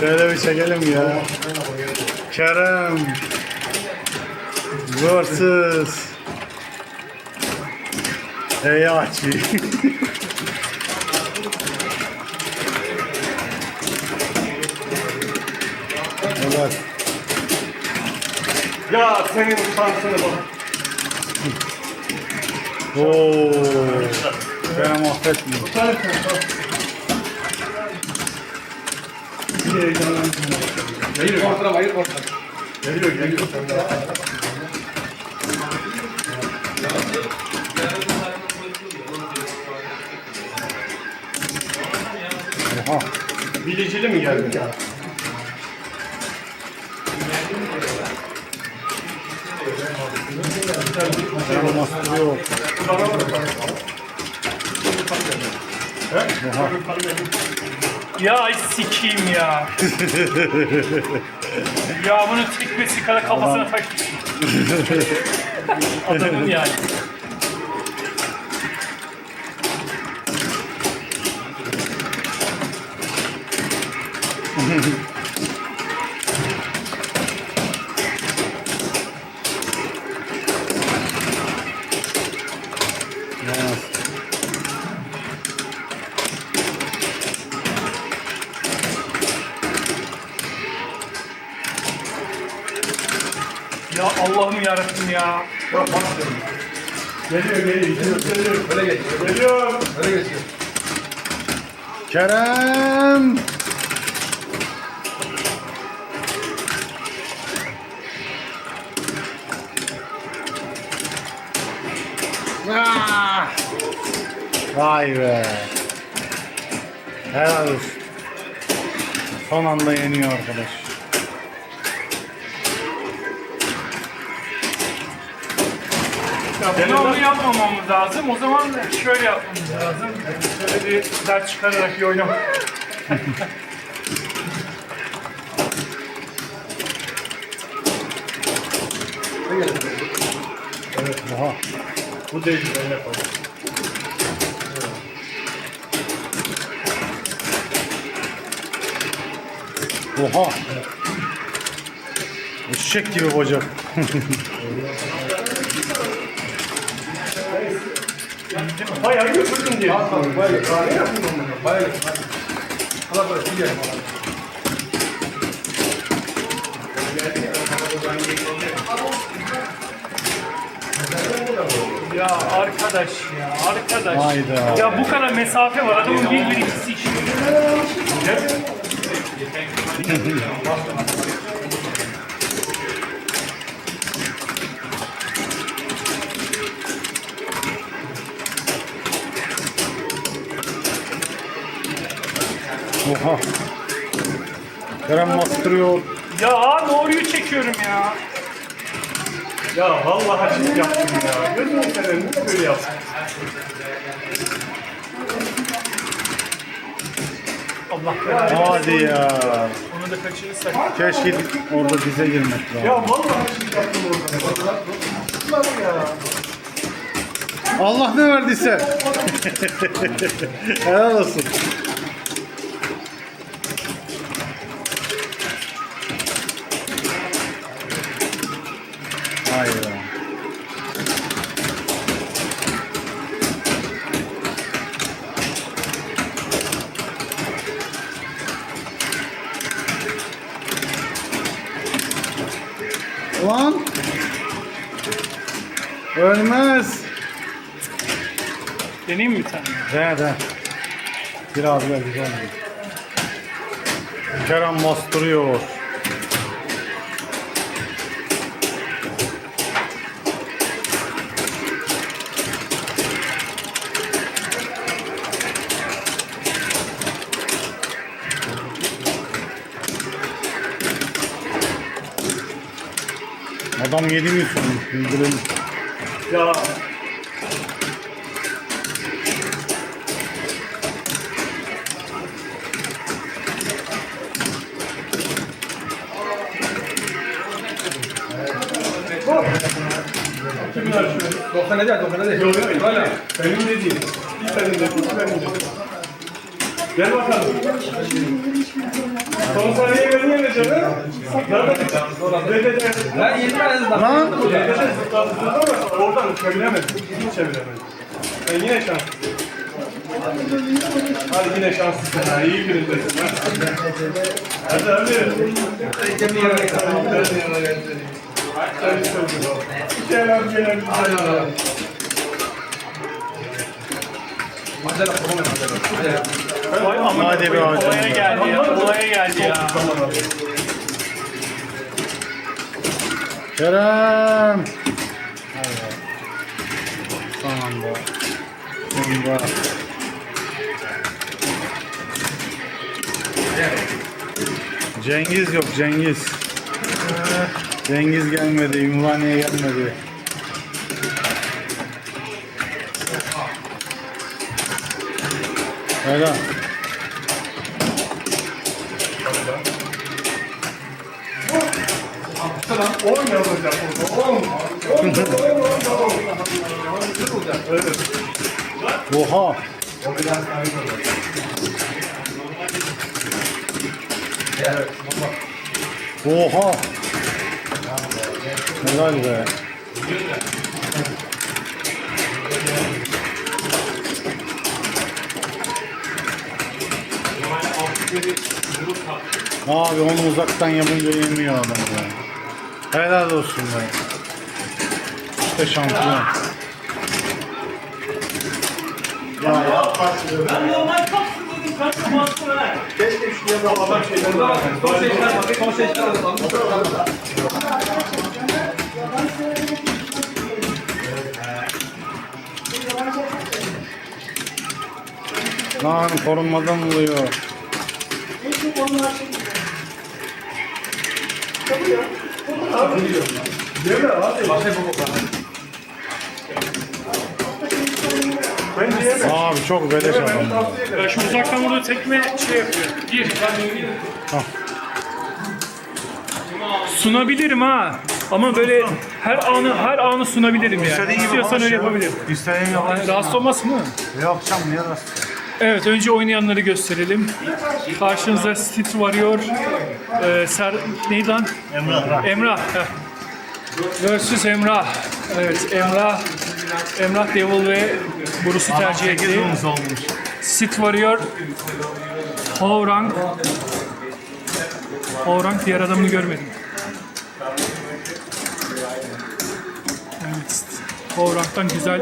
Şöyle bir çekelim ya. Kerem versus Eyaçi. evet. Ya senin şansını bak. Oo. Kerem affetmiyor. Hayır kontrol, hayır kontrol. Geliyor, geliyor. Oha. Bilicili mi geldi? Kerem bastırıyor. Ya ay sikeyim ya. ya bunun tekmesi kara kafasına takmış. Adamın yani. Geliyor, geliyor. Geliyor, geliyor. Öyle geçiyor. Geliyor. Öyle geçiyor. Kerem. Ah! Vay be. Helal olsun. Son anda yeniyor arkadaş. Ya bunu onu yapmamamız lazım. O zaman şöyle yapmamız lazım. Şöyle bir ders çıkararak bir oynam. Oha. Bu değil, ben yapalım. Oha. Eşek gibi bacak. Bayağı götürdün diye. Tamam, bayağı götürdün. Ne yapayım onları? Bayağı götürdün. Hala böyle, bir yiyelim. Ya arkadaş ya arkadaş. Hayda. Ya bu kadar mesafe var adamın bir bir ikisi işiyor. Oha. Kerem bastırıyor. Ya doğruyu çekiyorum ya. Ya vallahi açık yaptım ya. Gözünü seveyim, ne böyle yaptın? Allah belanı. Hadi ya. Onu da kaçırırsak. Keşke orada dize girmek Ya lazım. vallahi açık yaptım orada. Lan ya. Allah ne verdiyse. Helal olsun. Lan. Ölmez. Deneyeyim mi bir tane? De de. Biraz da güzel. Kerem bastırıyor. Adam 7 bin sormuş. Bildirelim. Ya? 90 eder, 90 eder. Yok yok. Hala. Benim dediğim. Bir benim dediğim, bir benim dediğim. Gel bakalım. Son saniye yeneceksin ha? Nerede? Dedede. Ben yenmez lan. Lan! Dedede zıplattınız ama oradan çeviremedin. Hiç çeviremedin. Ben yine şanslısın. Hadi yine şanslısın ha. İyi günündesin ha. Hadi hadi. Sen çok güzel. İki el abi gelen güzel ya. Vay ama Hadi be hocam. olaya geldi ya. Olaya geldi ya. Kerem! Son anda. Sonunda. Cengiz yok Cengiz. Cengiz gelmedi, Ümraniye gelmedi. Helal. On yazacak orada. On. On. Evet. Oha! Oha! Helal be. Abi onu uzaktan yapınca yemiyor adam ya. Helal olsun be. İşte şampiyon. Ben normal kapsın kanka bastım ha. Adam şeyden Son seçkiler bakın. Son seçkiler alalım. Lan korunmadan oluyor. Yeme abi. Ben diyemem. Abi çok beleş adam. Ya Şu uzaktan vurduğu tekme şey yapıyor. Gir. Al. Sunabilirim ha. Ama böyle her anı her anı sunabilirim yani. İstiyorsan öyle yapabilirim. İstediğin Yani rahatsız olmasın mı? Yok canım niye rahatsız? Evet, önce oynayanları gösterelim. Karşınızda Street Warrior, e, Ser, neydi lan? Emrah. Emrah. heh. Versus Emrah. Evet, Emrah. Emrah Devil ve Bruce'u tercih etti. Street Warrior, Howrang. Howrang diğer adamını görmedim. Howrang'dan güzel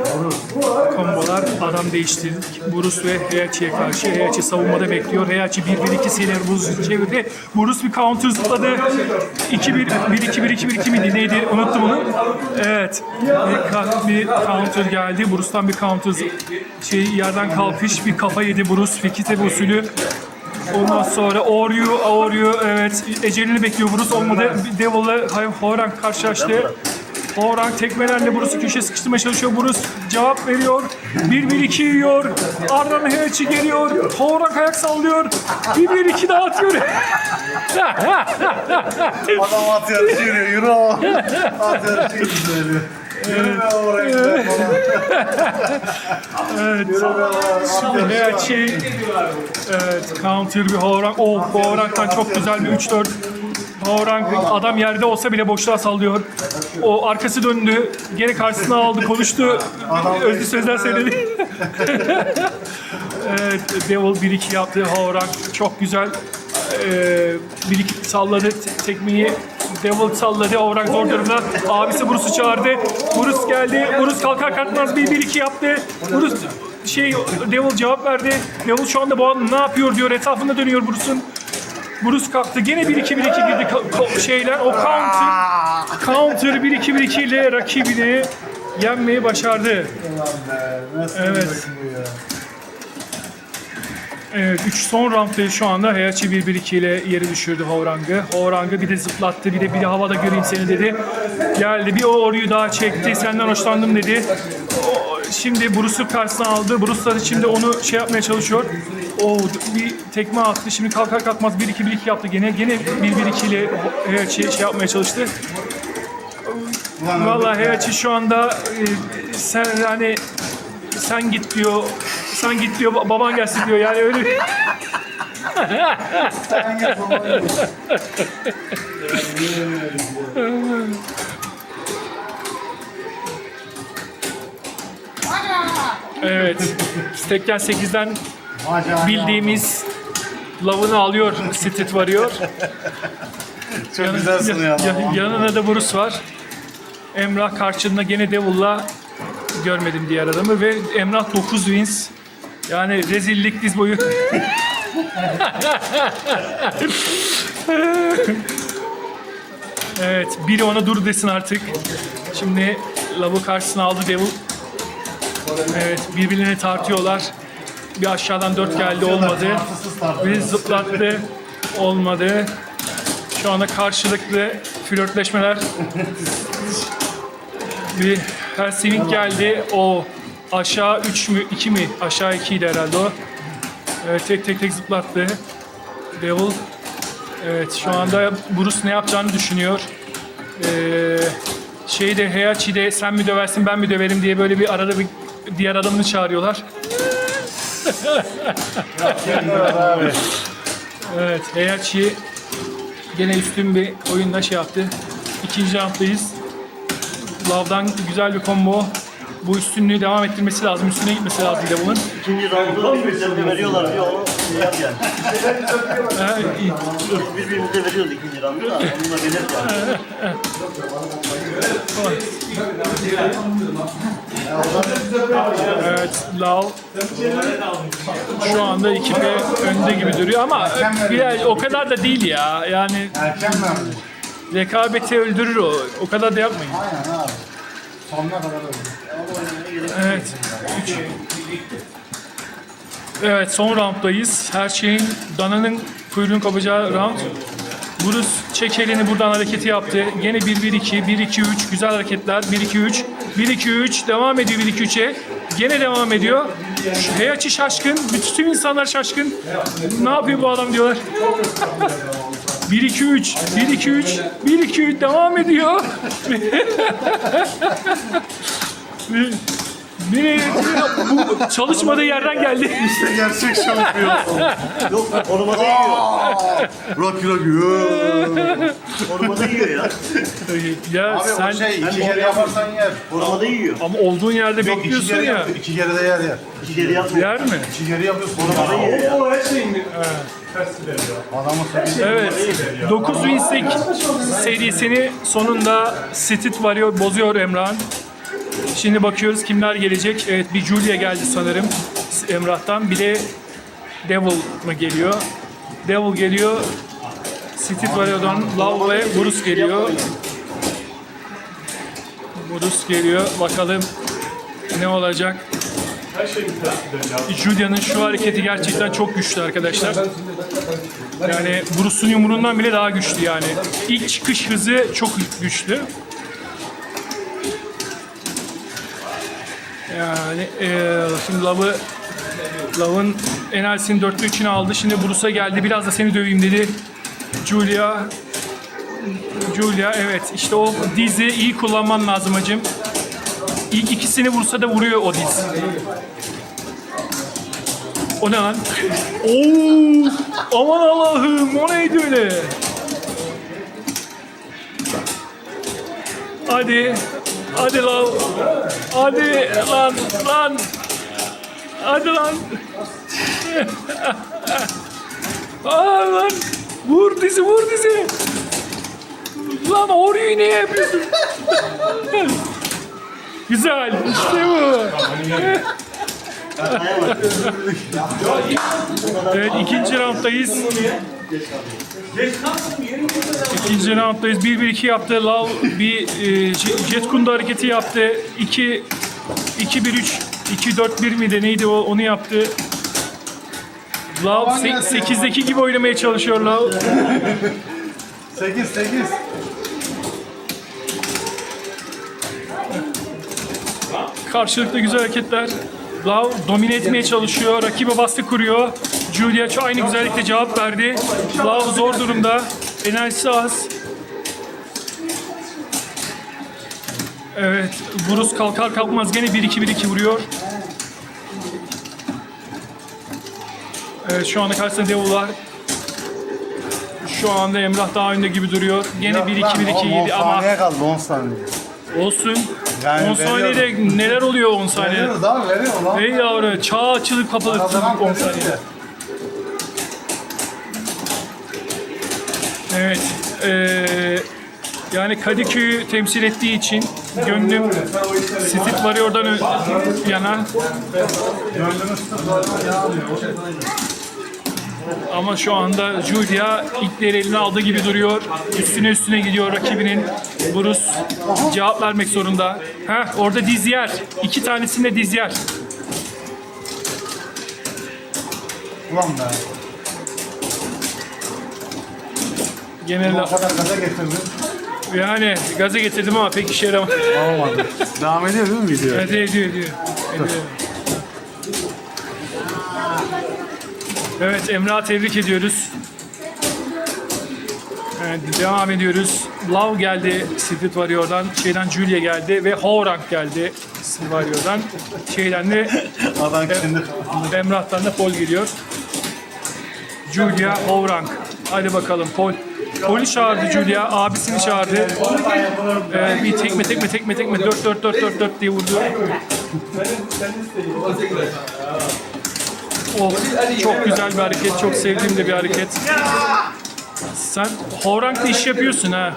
kombolar adam değiştirdik. Bruce ve Heihachi'ye karşı. Heihachi savunmada bekliyor. Heihachi 1-1-2 sinir buz çevirdi. Bruce bir counter zıpladı. 2-1, 1-2-1-2-1-2 miydi neydi unuttum onu. Evet. Bir, bir counter geldi. Bruce'dan bir counter şey yerden kalkış bir kafa yedi Bruce. Fikite usulü. Ondan sonra Oryu, Oryu evet ecelini bekliyor Bruce olmadı. Devil'la Horan karşılaştı. Horan tekmelerle Bruce'u köşeye sıkıştırmaya çalışıyor. Bruce cevap veriyor. 1-1-2 yiyor. Ardından Heihachi geliyor. Horan ayak sallıyor. 1-1-2 daha atıyor. Adam at yarışı yürüyor. Yürü o. At yarışı yürüyor. Yürü be oraya gidelim evet. Evet, counter bir Horan. Oh, Horan'dan çok güzel bir 3-4 Horan adam yerde olsa bile boşluğa sallıyor. O arkası döndü. Geri karşısına aldı, konuştu. Özlü sözler söyledi. Devil 1-2 yaptı. Horan çok güzel. Ee, 1-2 salladı te- tekmeyi. Devil salladı. Horan zor durumda. Abisi Bruce'u çağırdı. Bruce geldi. Bruce kalkar kalkmaz bir 1-2 yaptı. Bruce şey Devil cevap verdi. Devil şu anda bu an ne yapıyor diyor. Etrafında dönüyor Bruce'un. Bruce kalktı. Gene 1-2-1-2 girdi ka- şeyler. O counter, counter 1-2-1-2 ile rakibini yenmeyi başardı. Evet. Evet, 3 son roundda şu anda Heihachi 1-1-2 ile yeri düşürdü Hovrang'ı. Hovrang'ı bir de zıplattı, bir de bir de havada göreyim seni dedi. Geldi, bir o oryu daha çekti, senden hoşlandım dedi. Şimdi Bruce'u karşısına aldı. Bruce da şimdi onu şey yapmaya çalışıyor. O bir tekme attı, şimdi kalkar kalkmaz 1-2-1-2 yaptı gene. Gene 1-1-2 ile Heihachi şey yapmaya çalıştı. Vallahi Heihachi şu anda e, sen yani sen git diyor. Sen git diyor baban gelsin diyor yani öyle Sen gel babayı. Evet. Tekken 8'den Macera. bildiğimiz lavını alıyor Street varıyor. Çok güzel sunuyor Ya- ama. yanına da Bruce var. Emrah karşında gene Devil'la görmedim diğer adamı ve Emrah 9 wins. Yani rezillik diz boyu. evet, biri ona dur desin artık. Şimdi Lav'ı karşısına aldı Devil. Evet, birbirlerini tartıyorlar. Bir aşağıdan 4 geldi olmadı. Bir zıplattı olmadı. Şu anda karşılıklı flörtleşmeler. bir her swing geldi. O aşağı 3 mü 2 mi? Aşağı 2 idi herhalde o. Evet, tek tek tek zıplattı. Devil. Evet şu anda Bruce ne yapacağını düşünüyor. Ee, şeyde Heihachi'de sen mi döversin ben mi döverim diye böyle bir arada bir diğer adamını çağırıyorlar. Evet, Heihachi gene üstün bir oyunda şey yaptı. İkinci rounddayız. Lav'dan güzel bir combo. Bu üstünlüğü devam ettirmesi lazım. Üstüne gitmesi lazım bir de bunun. İkinci roundu birbirlerine veriyorlar diyor. Onu yap yani. Ha, iyi. Biz birbirimize veriyoruz ikinci roundu da. Gelir yani. Evet, Lav şu anda 2P önde gibi duruyor ama bir, o kadar da değil ya. Yani Erken verdi. rekabeti öldürür o. O kadar da yapmayın. Aynen abi. Sonuna kadar öyle. Evet. Üç. Evet son rounddayız. Her şeyin dananın kuyruğun kopacağı round. Bruce çek buradan hareketi yaptı. Gene 1-1-2, 1-2-3 güzel hareketler. 1-2-3, 1-2-3 devam ediyor 1-2-3'e. Gene devam ediyor. Heihachi şaşkın. Bütün insanlar şaşkın. Ne yapıyor bu adam diyorlar. 1-2-3, 1-2-3, 1-2-3 devam ediyor. Bu çalışmadığı yerden geldi. İşte gerçek şampiyon. Yok korumada yiyor. Rocky Rocky. Korumada yiyor ya. Ya Abi sen o şey iki kere yaparsan yer. Korumada yiyor. ama olduğun yerde Yok iki bekliyorsun kere ya. yap. İki kere de yer yer. İki kere yapmıyor. Yer mi? İki kere yapıyorsun. Korumada yiyor ya. O her şeyin Adamı söyleyeyim. Evet. 9 wins'lik serisini sonunda Street varıyor, bozuyor Emrah'ın. Şimdi bakıyoruz kimler gelecek. Evet bir Julia geldi sanırım Emrah'tan. Bir de Devil mı geliyor? Devil geliyor. Street Warrior'dan Love ve Bruce geliyor. Bruce geliyor. Bakalım ne olacak? Julia'nın şu hareketi gerçekten çok güçlü arkadaşlar. Yani Bruce'un yumruğundan bile daha güçlü yani. İlk çıkış hızı çok güçlü. Yani eee şimdi Love'ı Love'ın enerjisini dörtte üçünü aldı. Şimdi Bruce'a geldi. Biraz da seni döveyim dedi. Julia Julia evet işte o dizi iyi kullanman lazım hacım. İlk ikisini vursa da vuruyor o diz. O ne lan? Oo! Aman Allah'ım o neydi öyle? Hadi. Hadi lan. Hadi lan lan. Hadi lan. Aa lan. Vur dizi vur dizi. Lan orayı niye yapıyorsun? Güzel. İşte bu. Evet ikinci rounddayız. İkinci rounddayız. 1-1-2 yaptı. Lav bir e, Je- Jet Kundu hareketi yaptı. 2 2-1-3 2-4-1 miydi neydi o onu yaptı. Lav 8'deki gibi oynamaya çalışıyor Lav. 8 8. Karşılıklı güzel hareketler. Lav domine etmeye çalışıyor. Rakibe baskı kuruyor. Julia aynı güzellikle cevap verdi. Lav zor durumda. Enerjisi az. Evet. Bruce kalkar kalkmaz gene 1-2-1-2 vuruyor. Evet şu anda karşısında Devil var. Şu anda Emrah daha önde gibi duruyor. Gene 1-2-1-2 idi ama saniye kaldı 10 saniye. Olsun. Yani 10 saniyede neler oluyor 10 saniyede? Veriyoruz abi veriyor lan. Ey yavru çağ açılıp kapalı Kazanan 10 veriyor saniyede. Evet. eee, yani Kadıköy'ü temsil ettiği için gönlüm Street Warrior'dan yana. Gönlümüz sıfır. Ya alıyor. Ama şu anda Julia ipleri eline aldığı gibi duruyor. Üstüne üstüne gidiyor rakibinin. Bruce cevap vermek zorunda. Ha orada dizyer. İki tanesinde dizyer. Ulan be. Genel O kadar gaza getirdim. yani gaza getirdim ama pek işe yaramadı. Olmadı. Devam ediyor değil mi video? Evet ediyor ediyor. ediyor. Evet Emrah'ı tebrik ediyoruz. Evet, devam ediyoruz. Love geldi Street Warrior'dan. Şeyden Julia geldi ve Horang geldi Street Warrior'dan. Şeyden de Adam kendi Emrah'tan da Paul geliyor. Julia Horang. Hadi bakalım Paul. Paul'ü çağırdı Julia, abisini çağırdı. Ee, bir tekme tekme tekme tekme 4 4 4 4 4 diye vurdu. Çok güzel bir hareket, çok sevdiğim de bir hareket. Sen Horang'da iş yapıyorsun ha.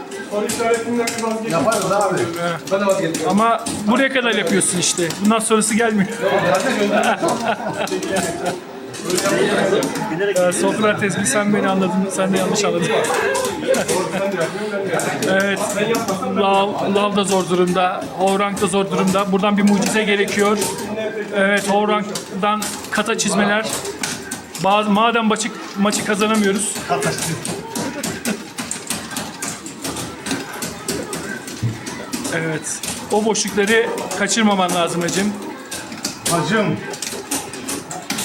yaparız abi. Ama buraya kadar yapıyorsun işte. Bundan sonrası gelmiyor. Ee, Sokrates bir sen beni anladın, sen de yanlış anladın. evet, Lav, Lav da zor durumda, Horang da zor durumda. Buradan bir mucize gerekiyor. Evet, Horang'dan kata çizmeler. Bazı, madem maçı, maçı kazanamıyoruz, evet, o boşlukları kaçırmaman lazım hacım. Hacım.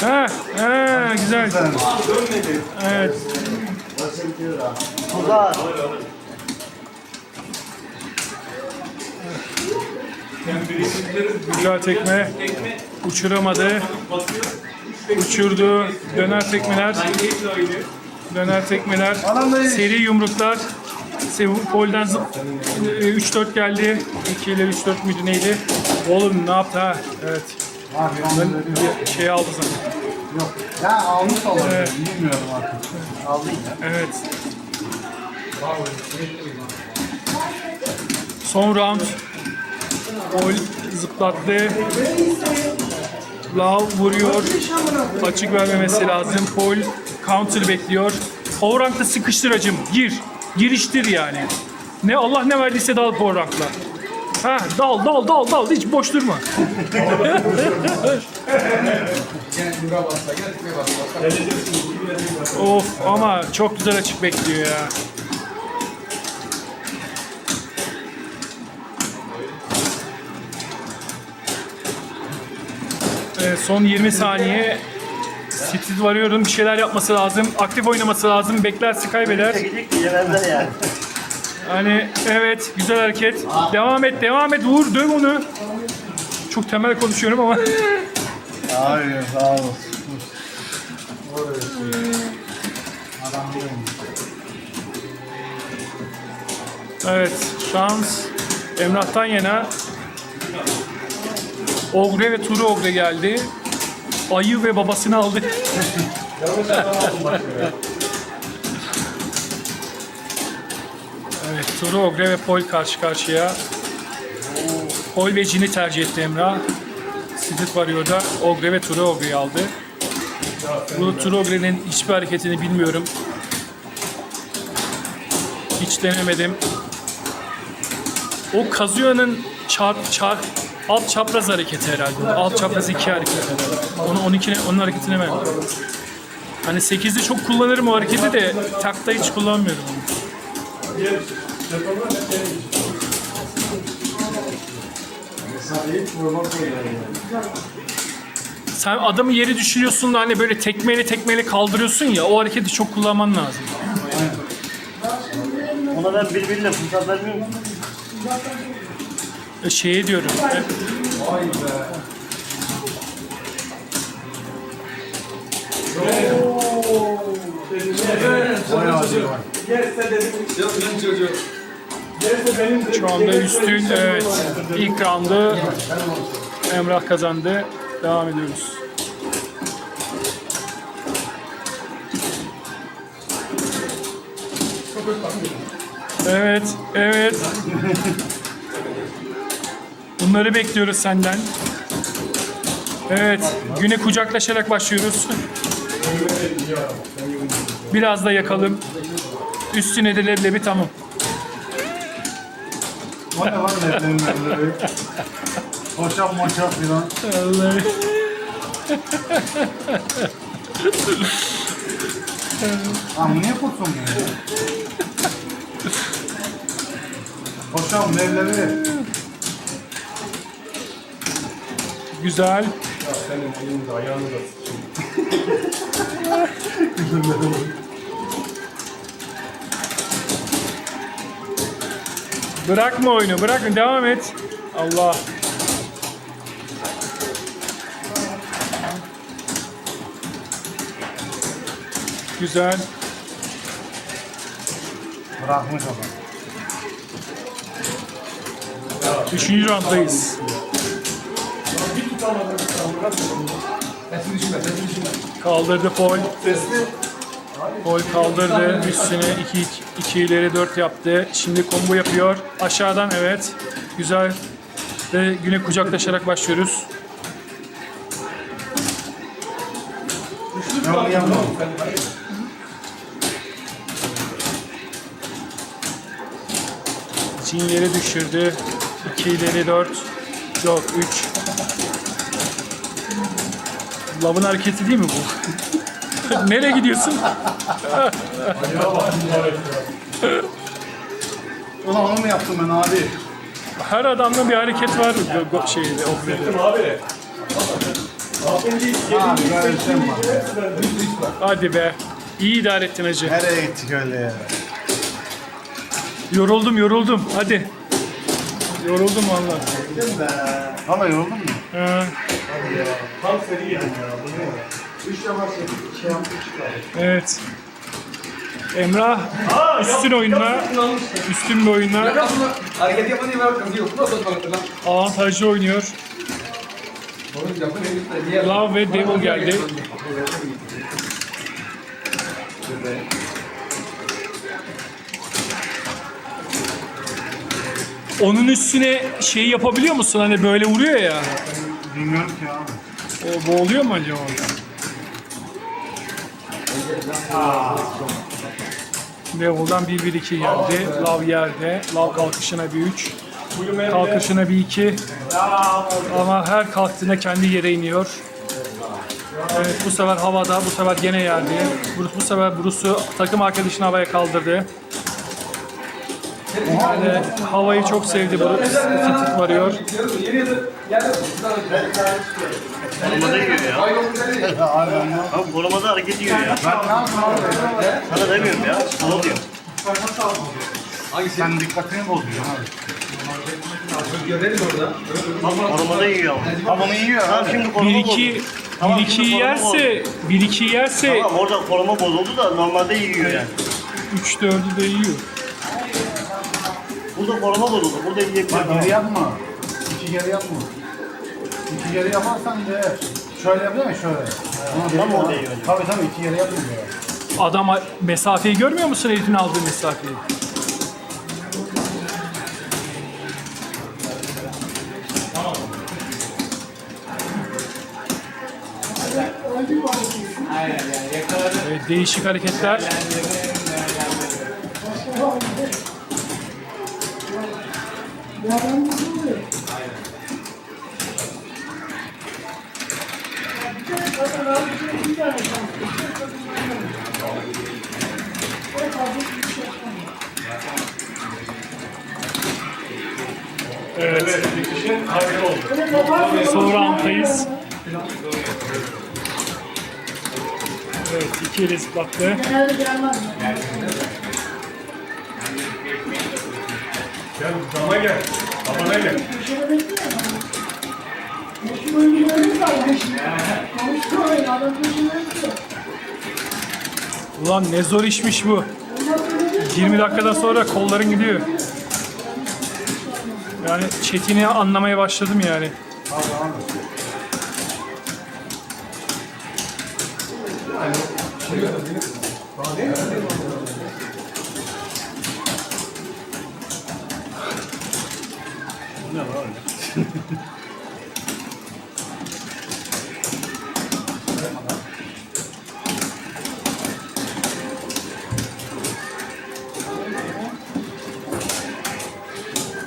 Ha, ha, güzel. Evet. Tuzak. Güzel tekme. Uçuramadı. Uçurdu. Döner tekmeler. Döner tekmeler. Seri yumruklar. Pol'den zıp- e, 3-4 geldi. 2 ile 3-4 müydü neydi? Oğlum ne yaptı ha? Evet. Bir şey aldı zaten. Yok. Ya almış olabilir. Evet. Bilmiyorum artık. Aldı ya. Evet. Son round. Pol zıplattı. Lav vuruyor. Açık vermemesi lazım. Pol counter bekliyor. Power rank'ta sıkıştır hacım. Gir. Giriştir yani. Ne Allah ne verdiyse dal power rank'la. Ha dal dal dal dal hiç boş durma. of ama çok güzel açık bekliyor ya. Evet, son 20 saniye. Street varıyorum. Bir şeyler yapması lazım. Aktif oynaması lazım. Beklerse kaybeder. Yani. Hani evet güzel hareket. Devam et devam et vur döv onu. Çok temel konuşuyorum ama. Hayır sağ mi? evet şans Emrah'tan yana. Ogre ve Turu Ogre geldi. Ayı ve babasını aldı. evet Turu Ogre ve Pol karşı karşıya. Pol ve Jin'i tercih etti Emrah. Street Warrior'da Ogre ve Turu Ogre'yi aldı. Bu Turu Ogre'nin hiçbir hareketini bilmiyorum. Hiç denemedim. O Kazuyo'nun çarp, çarp, alt çapraz hareketi herhalde. Alt çapraz iki hareket herhalde. Onu 12 onun hareketini ben. Hani 8'de çok kullanırım o hareketi de takta hiç kullanmıyorum. Sen adamı yeri düşürüyorsun da hani böyle tekmeyle tekmeyle kaldırıyorsun ya o hareketi çok kullanman lazım. Ona ben birbirine fırsat vermiyor? Şeye diyorum. e, benim çocuğum. Şu anda üstün evet. İlk roundu Emrah kazandı. Devam ediyoruz. Evet, evet. Bunları bekliyoruz senden. Evet, güne kucaklaşarak başlıyoruz. Biraz da yakalım. Üstüne de leblebi tamam. O ne lan leblebi leblebi? Hoşaf moşaf filan. Vallahi. Lan niye kurtulmuyor? Hoşaf leblebi. Güzel. Senin elini de ayağını da Bırakma oyunu, bırakma. Devam et. Allah. Güzel. Bırakmış adam. Üçüncü Sesini düşünme, sesini. Kaldırdı kaldırdı. Üstüne 2 2 ileri 4 yaptı. Şimdi combo yapıyor. Aşağıdan evet. Güzel. Ve güne kucaklaşarak başlıyoruz. Yapma. Çin yere düşürdü. 2 ileri 4. Yok 3. Lavın hareketi değil mi bu? Nereye gidiyorsun? Ulan onu mu yaptım ben abi? Her adamda bir hareket var go- go- şeyde. Abi. Abi böyle şey mi var? Hadi be. İyi idare ettin hacı. Nereye gittik öyle ya? Yoruldum yoruldum. Hadi. Yoruldum valla. Valla yoruldun mu? Ha, Tam seni yedim ya. Üç defa şey yaptık evet. Emrah üstün oyunla, üstün bir oyunla Hareket. Nasıl atmaktı lan? avantajlı oynuyor. Oğlum yapın elbette. Niye? Love ve Devil geldi. Onun üstüne şey yapabiliyor musun? Hani böyle vuruyor ya. Bilmiyorum ki abi. O boğuluyor mu acaba? Devil'dan 1-1-2 geldi. Love yerde. Love kalkışına bir 3. Kalkışına bir 2. Ama her kalktığında kendi yere iniyor. Evet bu sefer havada, bu sefer gene yerde. Bruce bu sefer Bruce'u takım arkadaşını havaya kaldırdı. Yani havayı çok sevdi Bruce. Fitit varıyor. Korumada yiyor ya. Abi korumada hareket yiyor ya. Sana demiyorum ya. Sana. Hangisi? Sen dikkatini bozuyorsun abi. Göreriz orada. Korumada yiyor ama. Onu yiyor Tamam abi. şimdi koruma 1-2 bozuldu. Tamam, 1-2 şimdi koruma yerse 1-2 yerse Tamam orada koruma bozuldu da normalde yiyor yani. 3-4'ü de yiyor. Burada koruma bozuldu. Burada yiyebilir. Bak geri yapma. İki geri yapma. İki geri yaparsan de şöyle yapıyor ya şöyle. Ama Tam orada yiyor. Tabii tabii iki geri yapmıyor. Adam mesafeyi görmüyor musun herifin aldığı mesafeyi? Evet, değişik hareketler. Evet. Son rounddayız. Evet, iki eli zıplattı. Gel dama gel. Babana gel. Ulan ne zor işmiş bu. 20 dakikadan sonra kolların gidiyor. Yani Çetin'i anlamaya başladım yani.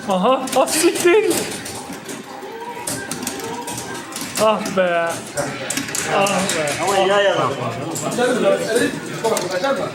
Aha, ah siktir. Ah be. Ah be. Ama iyi ayarlar. Açar mı?